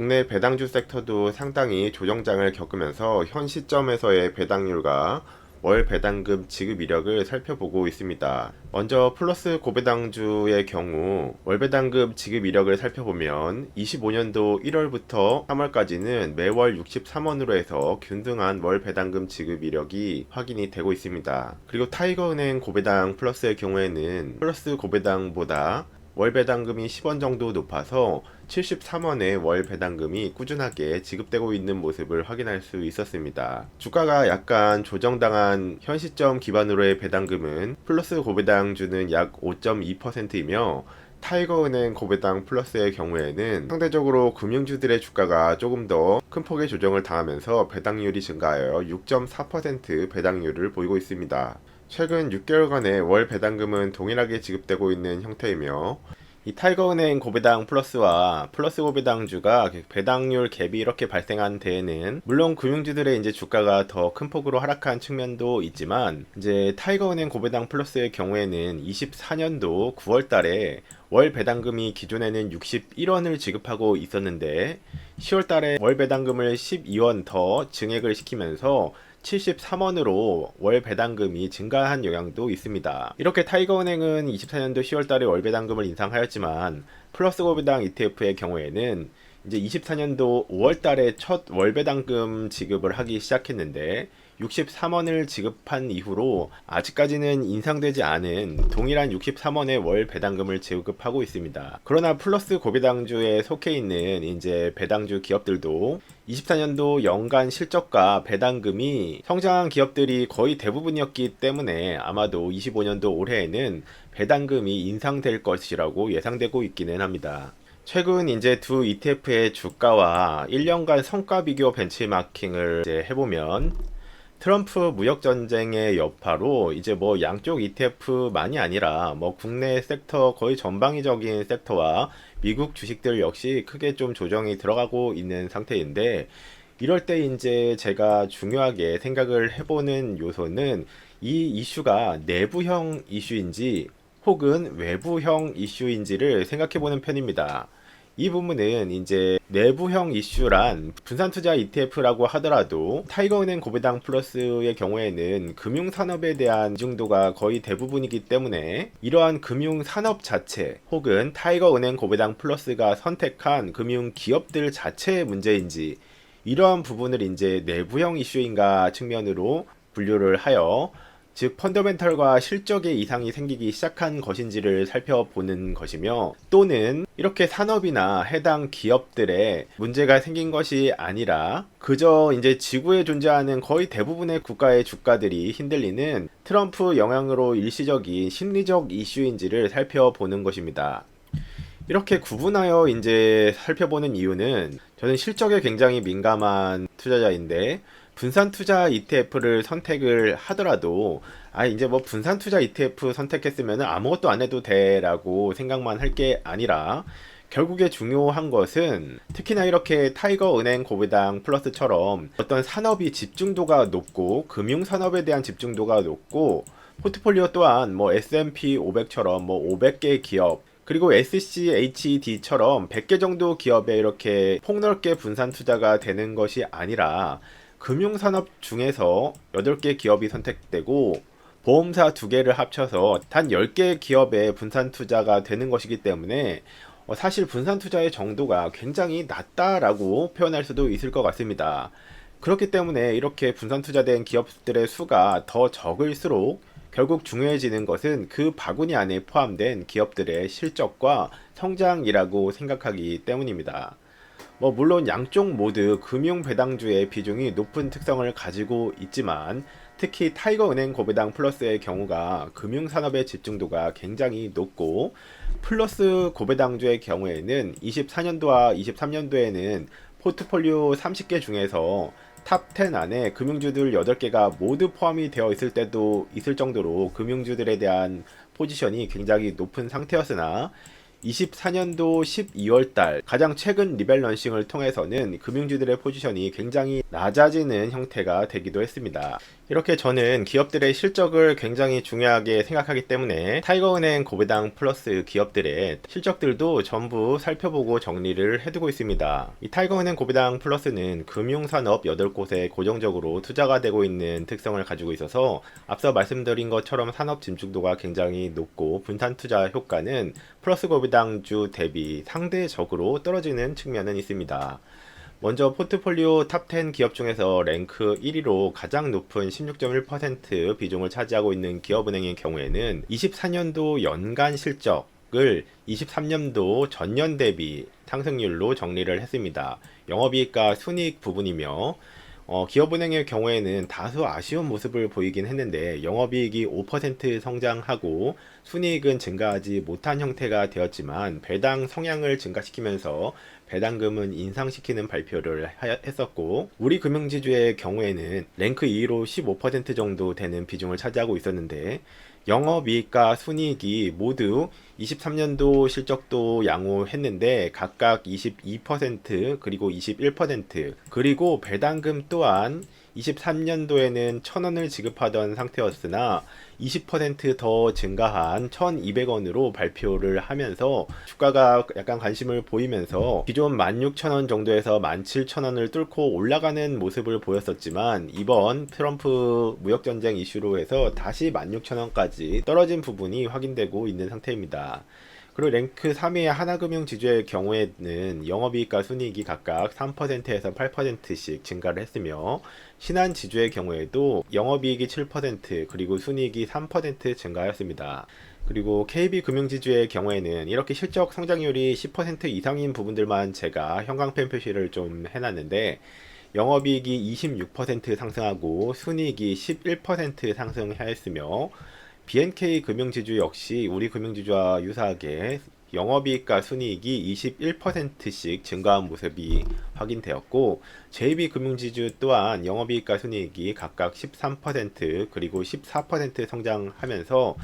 국내 배당주 섹터도 상당히 조정장을 겪으면서 현 시점에서의 배당률과 월 배당금 지급 이력을 살펴보고 있습니다. 먼저 플러스 고배당주의 경우 월 배당금 지급 이력을 살펴보면 25년도 1월부터 3월까지는 매월 63원으로 해서 균등한 월 배당금 지급 이력이 확인이 되고 있습니다. 그리고 타이거은행 고배당 플러스의 경우에는 플러스 고배당보다 월 배당금이 10원 정도 높아서 73원의 월 배당금이 꾸준하게 지급되고 있는 모습을 확인할 수 있었습니다. 주가가 약간 조정당한 현 시점 기반으로의 배당금은 플러스 고배당주는 약 5.2%이며 타이거은행 고배당 플러스의 경우에는 상대적으로 금융주들의 주가가 조금 더 큰 폭의 조정을 당하면서 배당률이 증가하여 6.4% 배당률을 보이고 있습니다. 최근 6개월간의 월 배당금은 동일하게 지급되고 있는 형태이며 이 타이거은행 고배당 플러스와 플러스 고배당주가 배당률 갭이 이렇게 발생한 데에는 물론 금융주들의 이제 주가가 더 큰 폭으로 하락한 측면도 있지만 이제 타이거은행 고배당 플러스의 경우에는 24년도 9월 달에 월 배당금이 기존에는 61원을 지급하고 있었는데 10월 달에 월 배당금을 12원 더 증액을 시키면서 73원으로 월 배당금이 증가한 영향도 있습니다. 이렇게 타이거은행은 24년도 10월 달에 월 배당금을 인상하였지만 플러스 고배당 ETF의 경우에는 이제 24년도 5월 달에 첫 월 배당금 지급을 하기 시작했는데 63원을 지급한 이후로 아직까지는 인상되지 않은 동일한 63원의 월 배당금을 지급하고 있습니다. 그러나 플러스 고배당주에 속해 있는 이제 배당주 기업들도 24년도 연간 실적과 배당금이 성장한 기업들이 거의 대부분이었기 때문에 아마도 25년도 올해에는 배당금이 인상될 것이라고 예상되고 있기는 합니다. 최근 이제 두 ETF의 주가와 1년간 성과 비교 벤치마킹을 해보면 트럼프 무역 전쟁의 여파로 이제 뭐 양쪽 ETF만이 아니라 뭐 국내 섹터 거의 전방위적인 섹터와 미국 주식들 역시 크게 좀 조정이 들어가고 있는 상태인데 이럴 때 이제 제가 중요하게 생각을 해보는 요소는 이 이슈가 내부형 이슈인지 혹은 외부형 이슈인지를 생각해보는 편입니다. 이 부분은 이제 내부형 이슈란 분산투자 ETF라고 하더라도 타이거은행 고배당 플러스의 경우에는 금융산업에 대한 이중도가 거의 대부분이기 때문에 이러한 금융산업 자체 혹은 타이거은행 고배당 플러스가 선택한 금융기업들 자체의 문제인지 이러한 부분을 이제 내부형 이슈인가 측면으로 분류를 하여 즉 펀더멘털과 실적의 이상이 생기기 시작한 것인지를 살펴보는 것이며 또는 이렇게 산업이나 해당 기업들의 문제가 생긴 것이 아니라 그저 이제 지구에 존재하는 거의 대부분의 국가의 주가들이 흔들리는 트럼프 영향으로 일시적인 심리적 이슈인지를 살펴보는 것입니다. 이렇게 구분하여 이제 살펴보는 이유는 저는 실적에 굉장히 민감한 투자자인데 분산 투자 ETF를 선택을 하더라도 아 이제 뭐 분산 투자 ETF 선택했으면 아무것도 안 해도 돼라고 생각만 할 게 아니라 결국에 중요한 것은 특히나 이렇게 타이거 은행 고배당 플러스처럼 어떤 산업이 집중도가 높고 금융 산업에 대한 집중도가 높고 포트폴리오 또한 뭐 S&P 500처럼 뭐 500개 기업 그리고 SCHD처럼 100개 정도 기업에 이렇게 폭넓게 분산 투자가 되는 것이 아니라 금융산업 중에서 8개 기업이 선택되고 보험사 2개를 합쳐서 단 10개 기업의 분산 투자가 되는 것이기 때문에 어, 사실 분산 투자의 정도가 굉장히 낮다라고 표현할 수도 있을 것 같습니다. 그렇기 때문에 이렇게 분산 투자된 기업들의 수가 더 적을수록 결국 중요해지는 것은 그 바구니 안에 포함된 기업들의 실적과 성장이라고 생각하기 때문입니다. 뭐 물론 양쪽 모두 금융 배당주의 비중이 높은 특성을 가지고 있지만 특히 타이거은행 고배당 플러스의 경우가 금융 산업의 집중도가 굉장히 높고 플러스 고배당주의 경우에는 24년도와 23년도에는 포트폴리오 30개 중에서 탑10 안에 금융주들 8개가 모두 포함이 되어 있을 때도 있을 정도로 금융주들에 대한 포지션이 굉장히 높은 상태였으나 24년도 12월 달 가장 최근 리밸런싱을 통해서는 금융주들의 포지션이 굉장히 낮아지는 형태가 되기도 했습니다. 이렇게 저는 기업들의 실적을 굉장히 중요하게 생각하기 때문에 타이거은행 고배당 플러스 기업들의 실적들도 전부 살펴보고 정리를 해두고 있습니다. 이 타이거은행 고배당 플러스는 금융산업 8곳에 고정적으로 투자가 되고 있는 특성을 가지고 있어서 앞서 말씀드린 것처럼 산업 집중도가 굉장히 높고 분산 투자 효과는 플러스 고배당주 대비 상대적으로 떨어지는 측면은 있습니다. 먼저 포트폴리오 탑 10 기업 중에서 랭크 1위로 가장 높은 16.1% 비중을 차지하고 있는 기업은행의 경우에는 24년도 연간 실적 을 23년도 전년 대비 상승률로 정리를 했습니다. 영업이익과 순이익 부분이며 어, 기업은행의 경우에는 다소 아쉬운 모습을 보이긴 했는데 영업이익이 5% 성장하고 순이익은 증가하지 못한 형태가 되었지만 배당 성향을 증가시키면서 배당금은 인상시키는 발표를 하- 했었고 우리 금융지주의 경우에는 랭크 2위로 15% 정도 되는 비중을 차지하고 있었는데 영업이익과 순이익이 모두 23년도 실적도 양호했는데 각각 22% 그리고 21% 그리고 배당금 또한 23년도에는 1000원을 지급하던 상태였으나 20%더 증가한 1200원으로 발표를 하면서 주가가 약간 관심을 보이면서 기존 16,000원 정도에서 17,000원을 뚫고 올라가는 모습을 보였었지만 이번 트럼프 무역전쟁 이슈로 해서 다시 16,000원까지 떨어진 부분이 확인되고 있는 상태입니다. 그리고 랭크 3위의 하나금융지주의 경우에는 영업이익과 순이익이 각각 3%에서 8%씩 증가를 했으며 신한지주의 경우에도 영업이익이 7% 그리고 순이익이 3% 증가하였습니다. 그리고 KB금융지주의 경우에는 이렇게 실적 성장률이 10% 이상인 부분들만 제가 형광펜 표시를 좀 해놨는데 영업이익이 26% 상승하고 순이익이 11% 상승하였으며 BNK 금융지주 역시 우리 금융지주와 유사하게 영업이익과 순이익이 21%씩 증가한 모습이 확인되었고 JB 금융지주 또한 영업이익과 순이익이 각각 13% 그리고 14% 성장하면서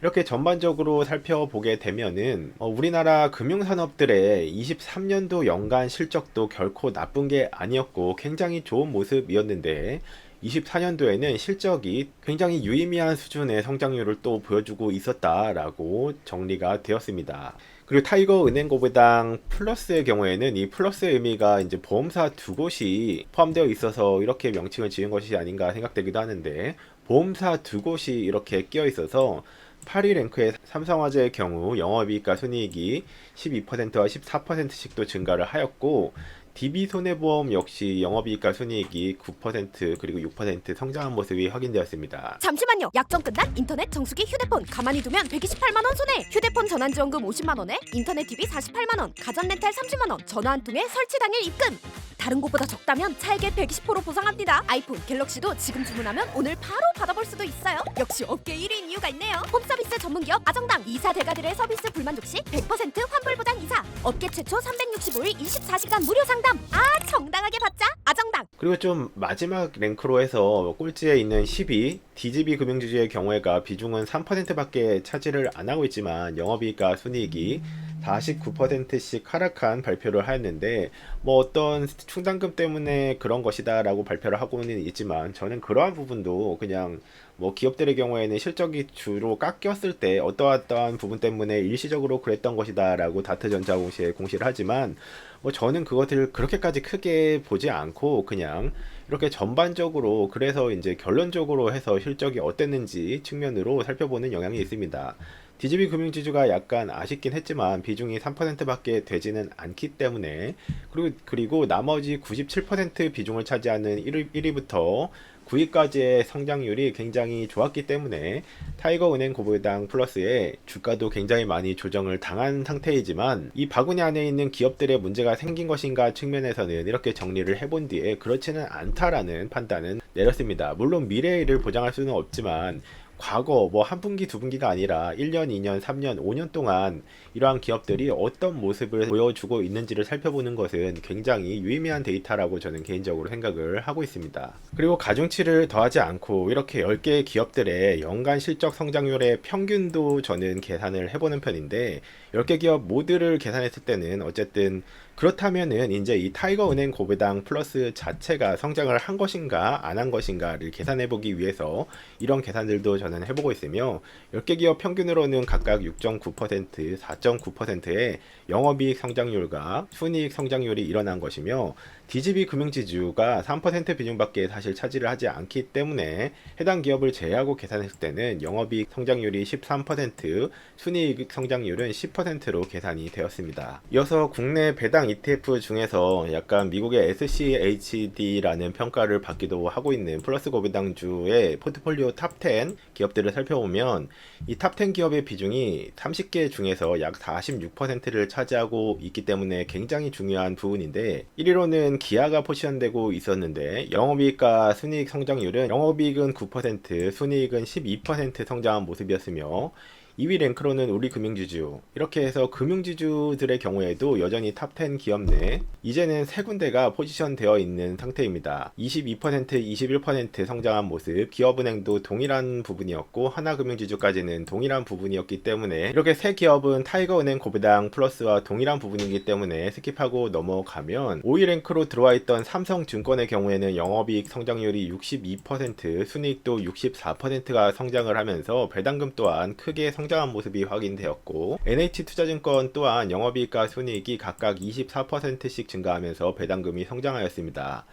이렇게 전반적으로 살펴보게 되면은 어, 우리나라 금융산업들의 23년도 연간 실적도 결코 나쁜 게 아니었고 굉장히 좋은 모습이었는데 24년도에는 실적이 굉장히 유의미한 수준의 성장률을 또 보여주고 있었다라고 정리가 되었습니다. 그리고 타이거 은행 고배당 플러스의 경우에는 이 플러스의 의미가 이제 보험사 두 곳이 포함되어 있어서 이렇게 명칭을 지은 것이 아닌가 생각되기도 하는데 보험사 두 곳이 이렇게 끼어 있어서 8위 랭크의 삼성화재의 경우 영업이익과 순이익이 12%와 14%씩 또 증가를 하였고 DB 손해보험 역시 영업이익과 순이익이 9% 그리고 6% 성장한 모습이 확인되었습니다. 잠시만요. 약정 끝난 인터넷 정수기 휴대폰 가만히 두면 128만 원 손해. 휴대폰 전환 지원금 50만 원에 인터넷 TV 48만 원, 가전 렌탈 30만 원, 전화 한 통에 설치 당일 입금. 다른 곳보다 적다면 차액의 120% 보상합니다. 아이폰, 갤럭시도 지금 주문하면 오늘 바로 받아볼 수도 있어요. 역시 업계 1위인 이유가 있네요. 홈서비스 전문기업 아정당 이사 대가들의 서비스 불만족 시 100% 환불 보장 이사. 업계 최초 365일 24시간 무료 상담. 아 정당하게 받자. 아정당. 그리고 좀 마지막 랭크로 해서 꼴찌에 있는 10위 DGB 금융주주의 경우에가 비중은 3%밖에 차지를 안 하고 있지만 영업이익과 순이익이 49%씩 하락한 발표를 하였는데 뭐 어떤 충당금 때문에 그런 것이다라고 발표를 하고는 있지만 저는 그러한 부분도 그냥 뭐 기업들의 경우에는 실적이 주로 깎였을 때 어떠어떠한 부분 때문에 일시적으로 그랬던 것이다라고 다트전자공시에 공시를 하지만 뭐 저는 그것을 그렇게까지 크게 보지 않고 그냥 이렇게 전반적으로 그래서 이제 결론적으로 해서 실적이 어땠는지 측면으로 살펴보는 영향이 있습니다. DGB 금융지주가 약간 아쉽긴 했지만 비중이 3%밖에 되지는 않기 때문에 그리고 그리고 나머지 97% 비중을 차지하는 1위, 1위부터 9위까지의 성장률이 굉장히 좋았기 때문에 타이거은행 고배당 플러스의 주가도 굉장히 많이 조정을 당한 상태이지만 이 바구니 안에 있는 기업들의 문제가 생긴 것인가 측면에서는 이렇게 정리를 해본 뒤에 그렇지는 않다라는 판단은 내렸습니다. 물론 미래를 보장할 수는 없지만 과거 뭐 한 분기 두 분기가 아니라 1년, 2년, 3년, 5년 동안 이러한 기업들이 어떤 모습을 보여주고 있는지를 살펴보는 것은 굉장히 유의미한 데이터라고 저는 개인적으로 생각을 하고 있습니다. 그리고 가중치를 더하지 않고 이렇게 10개의 기업들의 연간 실적 성장률의 평균도 저는 계산을 해보는 편인데 10개 기업 모두를 계산했을 때는 어쨌든 그렇다면은 이제 이 타이거 은행 고배당 플러스 자체가 성장을 한 것인가 안 한 것인가를 계산해 보기 위해서 이런 계산들도 저는 해보고 있으며 10개 기업 평균으로는 각각 6.9%, 4.9%의 영업이익 성장률과 순이익 성장률이 일어난 것이며 DGB 금융지주가 3% 비중밖에 사실 차지를 하지 않기 때문에 해당 기업을 제외하고 계산했을 때는 영업이익 성장률이 13%, 순이익 성장률은 10%로 계산이 되었습니다. 이어서 국내 배당 ETF 중에서 약간 미국의 SCHD라는 평가를 받기도 하고 있는 플러스 고배당주의 포트폴리오 탑 10 기업들을 살펴보면 이 탑 10 기업의 비중이 30개 중에서 약 46%를 차지하고 있기 때문에 굉장히 중요한 부분인데 1위로는 기아가 포지션되고 있었는데 영업이익과 순이익 성장률은 영업이익은 9%, 순이익은 12% 성장한 모습이었으며 2위 랭크로는 우리 금융지주 이렇게 해서 금융지주들의 경우에도 여전히 탑10 기업 내 이제는 세 군데가 포지션 되어 있는 상태입니다. 22% 21% 성장한 모습 기업은행도 동일한 부분이었고 하나금융지주까지는 동일한 부분이었기 때문에 이렇게 세 기업은 타이거은행 고배당 플러스와 동일한 부분이기 때문에 스킵하고 넘어가면 5위 랭크로 들어와 있던 삼성증권의 경우에는 영업이익 성장률이 62% 순이익도 64%가 성장을 하면서 배당금 또한 크게 성 장한 모습이 확인되었고 NH투자증권 또한 영업이익과 순이익이 각각 24%씩 증가하면서 배당금이 성장하였습니다.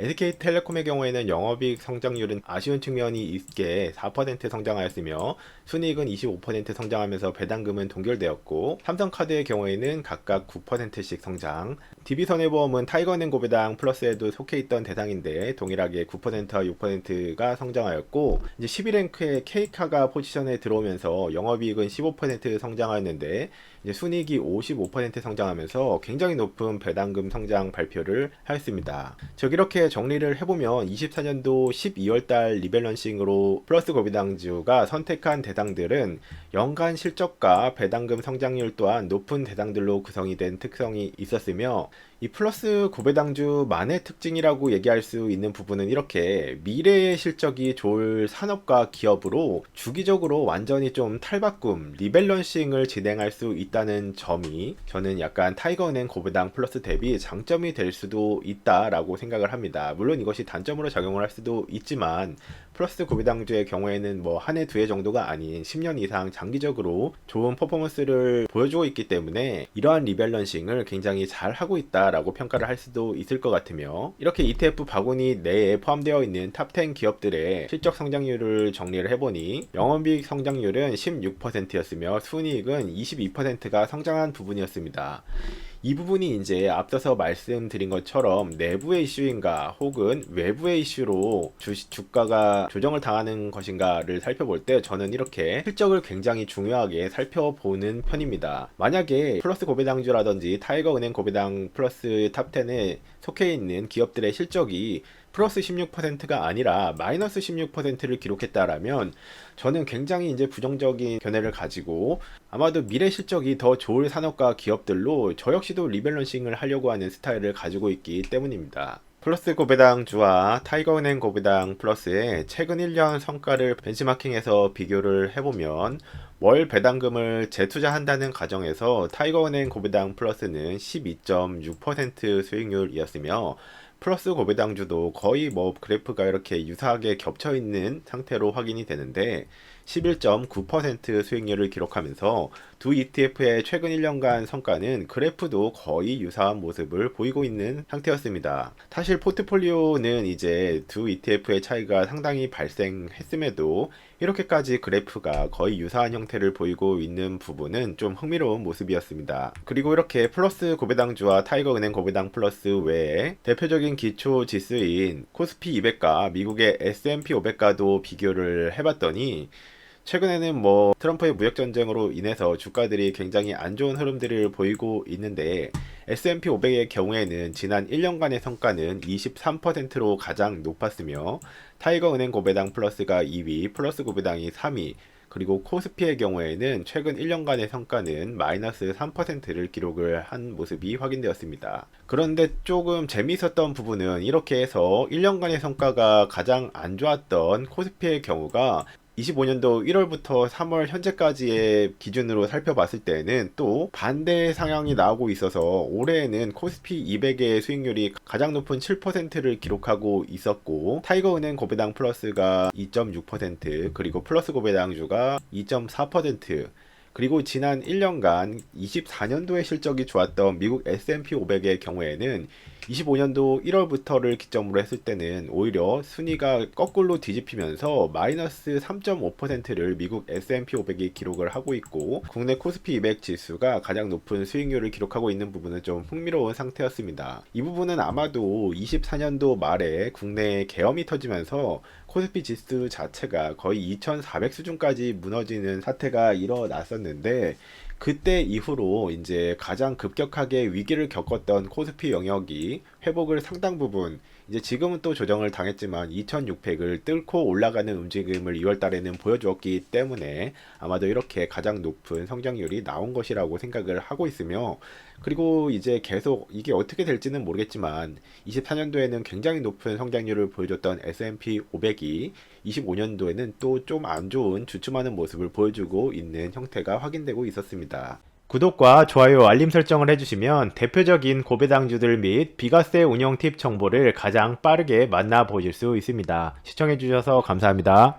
SK텔레콤의 경우에는 영업이익 성장률은 아쉬운 측면이 있게 4% 성장하였으며 순이익은 25% 성장하면서 배당금은 동결되었고 삼성카드의 경우에는 각각 9%씩 성장 DB손해보험은 타이거은행 고배당 플러스에도 속해 있던 대상인데 동일하게 9%와 6%가 성장하였고 이제 11랭크의 K카가 포지션에 들어오면서 영업이익은 15% 성장하였는데 이제 순이익이 55% 성장하면서 굉장히 높은 배당금 성장 발표를 하였습니다. 즉 이렇게 정리를 해보면 24년도 12월달 리밸런싱으로 플러스 고비당주가 선택한 대상들은 연간 실적과 배당금 성장률 또한 높은 대상들로 구성이 된 특성이 있었으며 이 플러스 고배당주만의 특징이라고 얘기할 수 있는 부분은 이렇게 미래의 실적이 좋을 산업과 기업으로 주기적으로 완전히 좀 탈바꿈, 리밸런싱을 진행할 수 있다는 점이 저는 약간 타이거은행 고배당 플러스 대비 장점이 될 수도 있다라고 생각을 합니다. 물론 이것이 단점으로 작용을 할 수도 있지만 플러스 고배당주의 경우에는 뭐 한 해 두 해 정도가 아닌 10년 이상 장기적으로 좋은 퍼포먼스를 보여주고 있기 때문에 이러한 리밸런싱을 굉장히 잘 하고 있다 라고 평가를 할 수도 있을 것 같으며 이렇게 ETF 바구니 내에 포함되어 있는 탑 10 기업들의 실적 성장률을 정리를 해보니 영업이익 성장률은 16%였으며 순이익은 22%가 성장한 부분이었습니다. 이 부분이 이제 앞서서 말씀드린 것처럼 내부의 이슈인가 혹은 외부의 이슈로 주식 주가가 조정을 당하는 것인가를 살펴볼 때 저는 이렇게 실적을 굉장히 중요하게 살펴보는 편입니다. 만약에 플러스 고배당주라든지 타이거은행 고배당 플러스 탑10에 속해 있는 기업들의 실적이 플러스 16%가 아니라 마이너스 16%를 기록했다라면 저는 굉장히 이제 부정적인 견해를 가지고 아마도 미래 실적이 더 좋을 산업과 기업들로 저 역시도 리밸런싱을 하려고 하는 스타일을 가지고 있기 때문입니다. 플러스 고배당주와 타이거은행 고배당 플러스의 최근 1년 성과를 벤치마킹해서 비교를 해보면 월 배당금을 재투자한다는 가정에서 타이거은행 고배당 플러스는 12.6% 수익률이었으며 플러스 고배당주도 거의 뭐 그래프가 이렇게 유사하게 겹쳐 있는 상태로 확인이 되는데 11.9% 수익률을 기록하면서 두 ETF의 최근 1년간 성과는 그래프도 거의 유사한 모습을 보이고 있는 상태였습니다. 사실 포트폴리오는 이제 두 ETF의 차이가 상당히 발생했음에도 이렇게까지 그래프가 거의 유사한 형태를 보이고 있는 부분은 좀 흥미로운 모습이었습니다. 그리고 이렇게 플러스 고배당주와 타이거은행 고배당 플러스 외에 대표적인 기초 지수인 코스피 200과 미국의 S&P 500과도 비교를 해봤더니 최근에는 뭐 트럼프의 무역 전쟁으로 인해서 주가들이 굉장히 안 좋은 흐름들을 보이고 있는데 S&P 500의 경우에는 지난 1년간의 성과는 23%로 가장 높았으며 타이거 은행 고배당 플러스가 2위, 플러스 고배당이 3위, 그리고 코스피의 경우에는 최근 1년간의 성과는 마이너스 3%를 기록을 한 모습이 확인되었습니다. 그런데 조금 재미있었던 부분은 이렇게 해서 1년간의 성과가 가장 안 좋았던 코스피의 경우가 25년도 1월부터 3월 현재까지의 기준으로 살펴봤을 때는 또 반대 상향이 나오고 있어서 올해에는 코스피 200의 수익률이 가장 높은 7%를 기록하고 있었고 타이거은행 고배당 플러스가 2.6% 그리고 플러스 고배당주가 2.4% 그리고 지난 1년간 24년도에 실적이 좋았던 미국 S&P 500의 경우에는 25년도 1월부터를 기점으로 했을 때는 오히려 순위가 거꾸로 뒤집히면서 마이너스 3.5%를 미국 S&P 500이 기록을 하고 있고 국내 코스피 200 지수가 가장 높은 수익률을 기록하고 있는 부분은 좀 흥미로운 상태였습니다. 이 부분은 아마도 24년도 말에 국내에 계엄이 터지면서 코스피 지수 자체가 거의 2,400 수준까지 무너지는 사태가 일어났었는데 그때 이후로 이제 가장 급격하게 위기를 겪었던 코스피 영역이 회복을 상당 부분 이제 지금은 또 조정을 당했지만 2600을 뚫고 올라가는 움직임을 2월 달에는 보여주었기 때문에 아마도 이렇게 가장 높은 성장률이 나온 것이라고 생각을 하고 있으며 그리고 이제 계속 이게 어떻게 될지는 모르겠지만 24년도에는 굉장히 높은 성장률을 보여줬던 S&P 500이 25년도에는 또 좀 안 좋은 주춤하는 모습을 보여주고 있는 형태가 확인되고 있었습니다. 구독과 좋아요, 알림 설정을 해주시면 대표적인 고배당주들 및 비과세 운영 팁 정보를 가장 빠르게 만나보실 수 있습니다. 시청해주셔서 감사합니다.